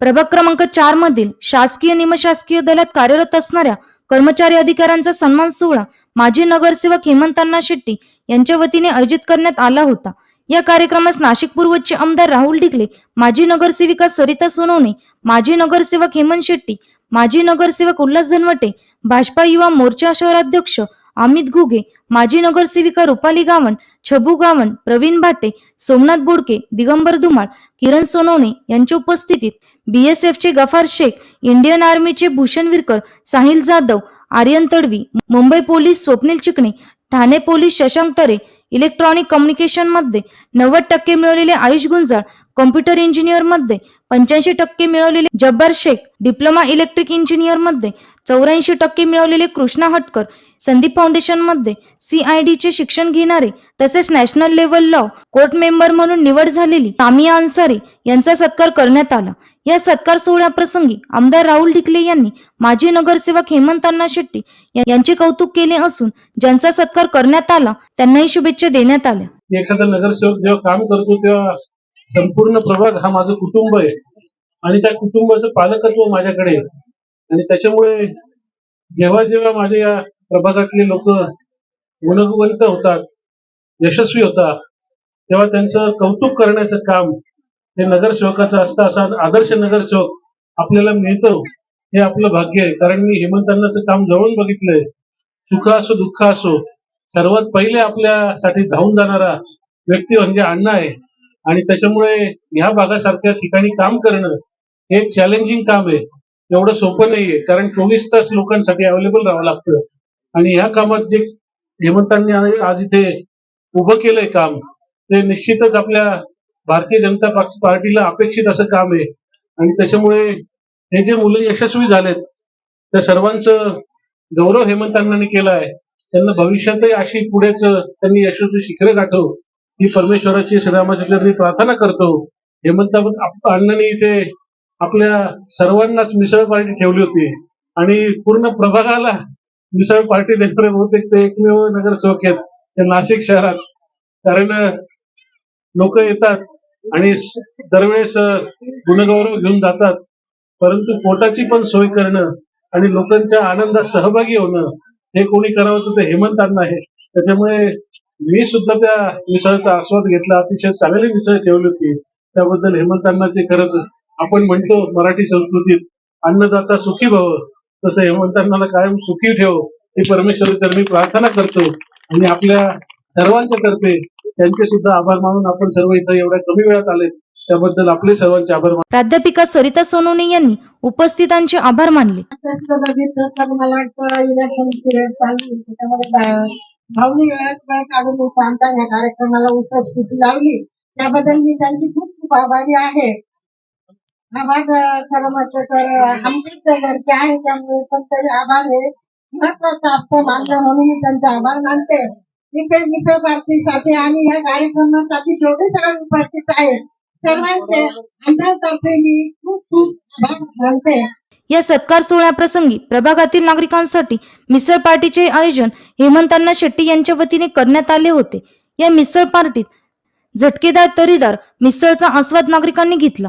प्रभाग क्रमांक चार मधील शासकीय निमशासकीय दलात कार्यरत असणाऱ्या कर्मचारी अधिकाऱ्यांचा सन्मान सोहळा माजी नगरसेवक हेमंतांना शेट्टी यांच्या वतीने आयोजित करण्यात आला होता. या कार्यक्रमास नाशिक पूर्वचे आमदार राहुल ढिकले माजी नगरसेविका सरिता सोनवणे माजी नगरसेवक हेमंत शेट्टी माजी नगरसेवक उल्हास धनवटे भाजपा युवा मोर्चा शहराध्यक्ष अमित घुगे माजी नगरसेविका रुपाली गावण छबू गावण प्रवीण भाटे सोमनाथ बोडके दिगंबर धुमाळ किरण सोनवणे यांच्या उपस्थितीत बीएसएफचे Gaffar Shaikh Indian आर्मीचे Bhushan Virkar Sahil Jadhav Aryan Tadvi Mumbai police Swapnil Chikane Thane police Shashank Tare electronic कम्युनिकेशनमध्ये नव्वद टक्के मिळवलेले आयुष गुंजाळ कॉम्प्युटर इंजिनियरमध्ये पंच्याऐंशी टक्के मिळवलेले जब्बार शेख डिप्लोमा इलेक्ट्रिक इंजिनियरमध्ये चौऱ्याऐंशी टक्के मिळवलेले कृष्णा हटकर संदीप फाउंडेशनमध्ये शिक्षण घेणारे तसेच national level law court member म्हणून निवड झालेली तामिया अन्सारी यांचा सत्कार करण्यात आला. या सत्कार सोहळ्याप्रसंगी आमदार राहुल ढिकले यांनी माजी नगरसेवक हेमंत अण्णा शेट्टी यांचे कौतुक केले असून ज्यांचा सत्कार करण्यात आला त्यांनाही शुभेच्छा देण्यात आल्या. एखादा नगरसेवक जेव्हा काम करतो तेव्हा संपूर्ण प्रभाग हा माझं कुटुंब आहे. आणि त्या कुटुंबाचं पालकत्व माझ्याकडे आहे. आणि त्याच्यामुळे जेव्हा जेव्हा माझ्या या प्रभागातले लोक गुणवंत होतात यशस्वी होतात तेव्हा त्यांचं कौतुक करण्याचं काम हे नगरसेवकाचं असतं असा आदर्श नगरसेवक आपल्याला मिळतो हे आपलं भाग्य आहे. कारण मी हेमंतांनाचं काम जवळून बघितलंय. सुख असो दुःख असो सर्वात पहिले आपल्यासाठी धावून जाणारा व्यक्ती म्हणजे अण्णा आहे. आणि त्याच्यामुळे ह्या भागासारख्या ठिकाणी काम करणं हे एक चॅलेंजिंग काम आहे. एवढं सोपं नाहीये. कारण चोवीस तास लोकांसाठी अवेलेबल राहावं लागतं. आणि ह्या कामात जे हेमंतांनी आज इथे उभं केलंय काम ते निश्चितच आपल्या भारतीय जनता पक्ष पार्टीला अपेक्षित असं काम आहे. आणि त्याच्यामुळे हे जे मुलं यशस्वी झालेत त्या सर्वांचं गौरव हेमंतांनी केला आहे. त्यांना भविष्यातही अशी पुढेच त्यांनी यशस्वी शिखरे गाठव ही परमेश्वराची श्रीरामाचंद्रांनी प्रार्थना करतो. हेमंत अण्णांनी इथे आपल्या सर्वांनाच मिसळ पार्टी ठेवली होती. आणि पूर्ण प्रभागाला मिसळ पार्टी देणारे बहुतेक ते एकमेव नगरसेवक आहेत. ते नाशिक शहरात. कारण लोक येतात आणि दरवेळेस गुणगौरव घेऊन जातात. परंतु पोटाची पण सोय करणं आणि लोकांच्या आनंदात सहभागी होणं हे कोणी करावं तर ते हेमंतांना आहे त्याच्यामुळे मी सुद्धा त्या मिसळचा आस्वाद घेतला. अतिशय चांगली मिसळ ठेवली होती. त्याबद्दल हेमंत खरंच आपण म्हणतो मराठी संस्कृतीत अन्नदाता सुखी भव. तसं हेमंत अण्णाला कायम सुखी ठेव. ही परमेश्वराची मी प्रार्थना करतो. आणि आपल्या सर्वांच्या तर्फे त्यांचे सुद्धा आभार मानून आपण सर्व इथं एवढ्या कमी वेळात आले त्याबद्दल आपले सर्वांचे आभार मानतो. प्राध्यापिका सरिता सोनवणे यांनी उपस्थितांचे आभार मानले. तसं बघितलं तर मला वाटतं इलेक्शन पिरियड चालू आहे. त्याच्यामध्ये बा- भावनी वेळात वेळ काढून या कार्यक्रमाला उपस्थिती लावली. त्याबद्दल मी त्यांची खूप खूप आभारी आहे. आभार खरं म्हटलं तर अं, आमचेच घरचे आहे त्यामुळे पण तरी आभार हे महत्वाचं असतं मानलं म्हणून मी त्यांचा आभार मानते. इथे मित्र पार्टीसाठी आणि या कार्यक्रमासाठी जेवढे सगळे उपस्थित आहेत सर्वांचे आमच्यातर्फे मी खूप खूप आभार मानते. या सत्कार सोहळ्याप्रसंगी प्रभागातील नागरिकांसाठी मिसळ पार्टीचे आयोजन हेमंतांना शेट्टी यांच्या वतीने करण्यात आले होते. या मिसळ पार्टीत झटकेदार तरीदार मिसळचा आस्वाद नागरिकांनी घेतला.